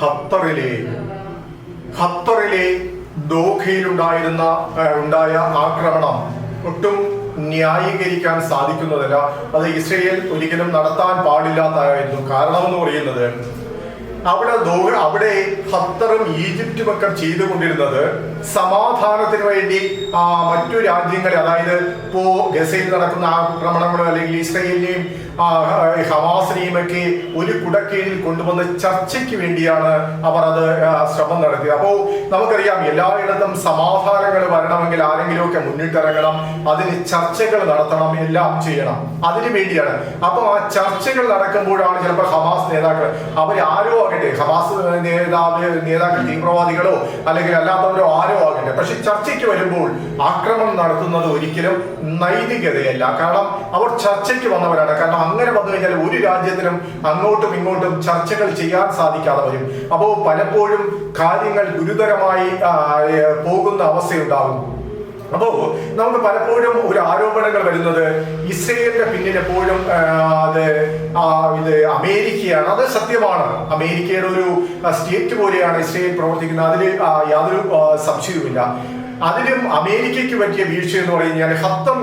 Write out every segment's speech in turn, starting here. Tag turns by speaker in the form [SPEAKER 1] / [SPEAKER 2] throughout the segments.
[SPEAKER 1] ഖത്തറിലെ ഖത്തറിലെ ദോഖയിലുണ്ടായിരുന്ന ഉണ്ടായ ആക്രമണം ഒട്ടും ന്യായീകരിക്കാൻ സാധിക്കുന്നതല്ല. അത് ഇസ്രയേൽ ഒരിക്കലും നടത്താൻ പാടില്ലാത്തതായിരുന്നു. കാരണം എന്ന് പറയുന്നത് അവിടെ അവിടെ ഖത്തറും ഈജിപ്തും ഒക്കെ ചെയ്തുകൊണ്ടിരുന്നത് സമാധാനത്തിന് വേണ്ടി മറ്റു രാജ്യങ്ങളെ അതായത് ഇപ്പോ ഗസയിൽ നടക്കുന്ന ആക്രമണങ്ങൾ അല്ലെങ്കിൽ ഇസ്രയേലിനെയും ഹമാസിനെയും ഒക്കെ ഒരു കുടക്കീഴിൽ കൊണ്ടുവന്ന് ചർച്ചയ്ക്ക് വേണ്ടിയാണ് അവർ അത് ശ്രമം നടത്തിയത്. അപ്പോൾ നമുക്കറിയാം എല്ലായിടത്തും സമാധാനങ്ങൾ വരണമെങ്കിൽ ആരെങ്കിലുമൊക്കെ മുന്നിട്ടിറങ്ങണം അതിന് ചർച്ചകൾ നടത്തണം എല്ലാം ചെയ്യണം. അതിനു വേണ്ടിയാണ്. അപ്പൊ ആ ചർച്ചകൾ നടക്കുമ്പോഴാണ് ചിലപ്പോൾ ഹമാസ് നേതാക്കൾ അവർ ആരോ ആകട്ടെ ഹമാസ് നേതാവ് നേതാക്കൾ തീവ്രവാദികളോ അല്ലെങ്കിൽ അല്ലാത്തവരോ ആരോ ആകട്ടെ. പക്ഷെ ചർച്ചയ്ക്ക് വരുമ്പോൾ ആക്രമണം നടത്തുന്നത് ഒരിക്കലും നൈതികതയല്ല. കാരണം അവർ ചർച്ചയ്ക്ക് വന്നവരാണ്. കാരണം അങ്ങനെ വന്നു കഴിഞ്ഞാൽ ഒരു രാജ്യത്തിനും അങ്ങോട്ടും ഇങ്ങോട്ടും ചർച്ചകൾ ചെയ്യാൻ സാധിക്കാതെ വരും. അപ്പോൾ പലപ്പോഴും കാര്യങ്ങൾ ഗുരുതരമായി പോകുന്ന അവസ്ഥയുണ്ടാകും. അപ്പോ നമുക്ക് പലപ്പോഴും ഒരു ആരോപണങ്ങൾ വരുന്നത് ഇസ്രയേലിന്റെ പിന്നിൽ എപ്പോഴും അത് ഇത് അമേരിക്കയാണ്. അത് സത്യമാണ്. അമേരിക്കയുടെ ഒരു സ്റ്റേറ്റ് പോലെയാണ് ഇസ്രയേൽ പ്രവർത്തിക്കുന്നത്. അതിൽ യാതൊരു സംശയവുമില്ല. അതിലും അമേരിക്കയ്ക്ക് പറ്റിയ വീഴ്ച എന്ന് പറഞ്ഞാൽ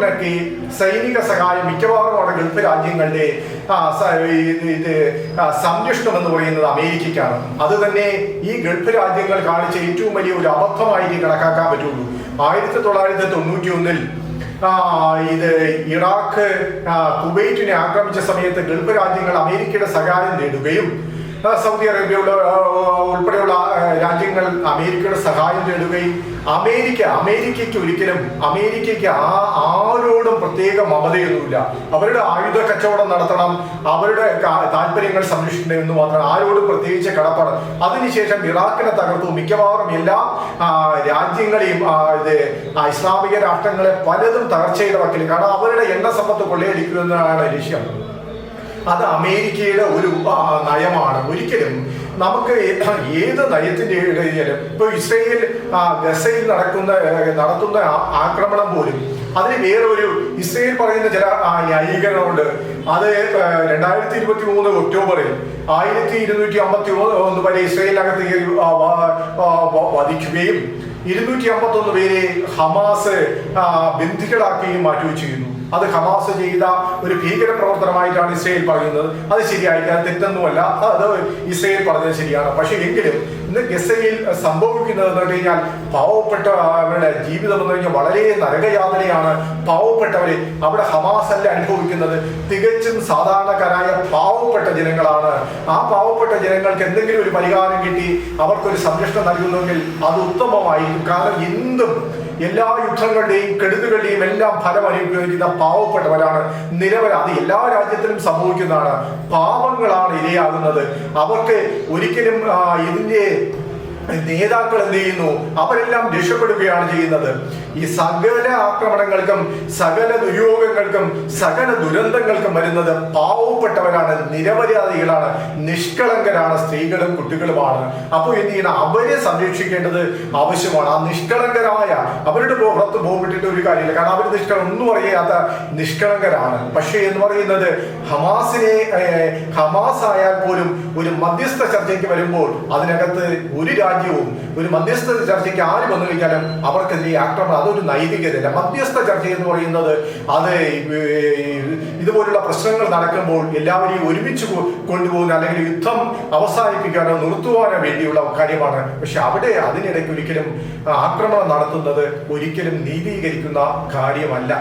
[SPEAKER 1] നക്കി സൈനിക സഹായം മിക്കവാറും അവിടെ ഗൾഫ് രാജ്യങ്ങളുടെ ഇത് സംരക്ഷണം എന്ന് പറയുന്നത് അമേരിക്കയ്ക്കാണ്. അത് തന്നെ ഈ ഗൾഫ് രാജ്യങ്ങൾ കാണിച്ച ഏറ്റവും വലിയ ഒരു അബദ്ധമായിട്ട് കണക്കാക്കാൻ പറ്റുള്ളൂ. ആയിരത്തി തൊള്ളായിരത്തി തൊണ്ണൂറ്റി ഒന്നിൽ ഇത് ഇറാഖ് കുവൈറ്റിനെ ആക്രമിച്ച സമയത്ത് ഗൾഫ് രാജ്യങ്ങൾ അമേരിക്കയുടെ സഹായം നേടുകയും സൗദി അറേബ്യ ഉൾപ്പെടെയുള്ള രാജ്യങ്ങൾ അമേരിക്കയുടെ സഹായം തേടുകയും അമേരിക്ക അമേരിക്കയ്ക്ക് ഒരിക്കലും അമേരിക്കയ്ക്ക് ആ ആരോടും പ്രത്യേക മമതയൊന്നുമില്ല. അവരുടെ ആയുധ കച്ചവടം നടത്തണം അവരുടെ താല്പര്യങ്ങൾ സംരക്ഷിക്കണം എന്ന് മാത്രം ആരോടും പ്രത്യേകിച്ച് കടപ്പാട്. അതിനുശേഷം ഇറാഖിനെ തകർത്തു. മിക്കവാറും എല്ലാ രാജ്യങ്ങളെയും ഇത് ഇസ്ലാമിക രാഷ്ട്രങ്ങളെ പലതും തകർച്ചയുടെ വക്കിൽ. കാരണം അവരുടെ എണ്ണ സമ്പത്ത് കൊള്ളയടിക്കുന്നതാണ് ലക്ഷ്യം. അത് അമേരിക്കയുടെ ഒരു നയമാണ്. ഒരിക്കലും നമുക്ക് ഏത് നയത്തിന്റെ ഇടയിലും ഇപ്പൊ ഇസ്രയേൽ ഗസയിൽ നടക്കുന്ന നടത്തുന്ന ആക്രമണം പോലും അതിന് വേറെ ഒരു ഇസ്രയേൽ പറയുന്ന ചില ന്യായീകരണമുണ്ട്. അത് രണ്ടായിരത്തി ഇരുപത്തി മൂന്ന് ഒക്ടോബറിൽ ആയിരത്തി ഇരുന്നൂറ്റി അമ്പത്തി ഒന്ന് വരെ ഇസ്രയേലിനകത്ത് വധിക്കുകയും ഇരുന്നൂറ്റി അമ്പത്തൊന്ന് പേരെ ഹമാസ് ബന്ധുക്കളാക്കുകയും മാറ്റുകയും ചെയ്യുന്നു. അത് ഹമാസ് ചെയ്ത ഒരു ഭീകര പ്രവർത്തനമായിട്ടാണ് ഇസ്രയേൽ പറയുന്നത്. അത് ശരിയായിട്ട് അത് തെറ്റൊന്നുമല്ല. അത് ഇസ്രയേൽ പറഞ്ഞത് ശരിയാണ്. പക്ഷേ എങ്കിലും ഇന്ന് ഗസയിൽ സംഭവിക്കുന്നത് എന്ന് പറഞ്ഞു കഴിഞ്ഞാൽ പാവപ്പെട്ടവരുടെ ജീവിതം എന്ന് കഴിഞ്ഞാൽ വളരെ നരകയാതനയാണ് പാവപ്പെട്ടവരെ. അവിടെ ഹമാസല്ല അനുഭവിക്കുന്നത്. തികച്ചും സാധാരണക്കാരായ പാവപ്പെട്ട ജനങ്ങളാണ്. ആ പാവപ്പെട്ട ജനങ്ങൾക്ക് എന്തെങ്കിലും ഒരു പരിഹാരം കിട്ടി അവർക്കൊരു സംരക്ഷണം നൽകുന്നുവെങ്കിൽ അത് ഉത്തമമായിരിക്കും. കാരണം എന്തും എല്ലാ യുദ്ധങ്ങളുടെയും കെടുതികളുടെയും എല്ലാം ഫലം അനുഭവിക്കുന്ന പാവപ്പെട്ടവരാണ് നിരവധി. എല്ലാ രാജ്യത്തിലും സംഭവിക്കുന്നതാണ്. പാവങ്ങളാണ് ഇരയാകുന്നത്. അവർക്ക് ഒരിക്കലും ഇതിന്റെ നേതാക്കൾ എന്ത് ചെയ്യുന്നു? അവരെല്ലാം രക്ഷപ്പെടുകയാണ് ചെയ്യുന്നത്. ഈ സകല ആക്രമണങ്ങൾക്കും സകല ദുര്യോഗങ്ങൾക്കും സകല ദുരന്തങ്ങൾക്കും വരുന്നത് പാവപ്പെട്ടവരാണ് നിരപരാധികളാണ് നിഷ്കളങ്കരാണ് സ്ത്രീകളും കുട്ടികളുമാണ്. അപ്പോൾ എന്ത് ചെയ്യണം അവരെ സംരക്ഷിക്കേണ്ടത് ആവശ്യമാണ്. ആ നിഷ്കളങ്കരായ അവരുടെ പുറത്ത് പോകിട്ടിട്ട് ഒരു കാര്യമില്ല. കാരണം അവർ നിഷ്കള ഒന്നും അറിയാത്ത നിഷ്കളങ്കരാണ്. പക്ഷേ എന്ന് പറയുന്നത് ഹമാസിനെ ഹമാസ് ആയാൽ പോലും ഒരു മധ്യസ്ഥ ചർച്ചയ്ക്ക് വരുമ്പോൾ അതിനകത്ത് ഒരു രാജ്യവും. ഒരു മധ്യസ്ഥ ചർച്ചയ്ക്ക് ആര് വന്നു കഴിഞ്ഞാലും അവർക്കെതിരെ ആക്രമണം അതൊരു നൈതികതയല്ല. മധ്യസ്ഥ ചർച്ച എന്ന് പറയുന്നത് അത് ഇതുപോലുള്ള പ്രശ്നങ്ങൾ നടക്കുമ്പോൾ എല്ലാവരെയും ഒരുമിച്ച് കൊണ്ടുപോകുന്ന അല്ലെങ്കിൽ യുദ്ധം അവസാനിപ്പിക്കാനോ നിർത്തുവാനോ വേണ്ടിയുള്ള കാര്യമാണ്. പക്ഷെ അവിടെ അതിനിടയ്ക്ക് ഒരിക്കലും ആക്രമണം നടത്തുന്നത് ഒരിക്കലും നീതീകരിക്കുന്ന കാര്യമല്ല.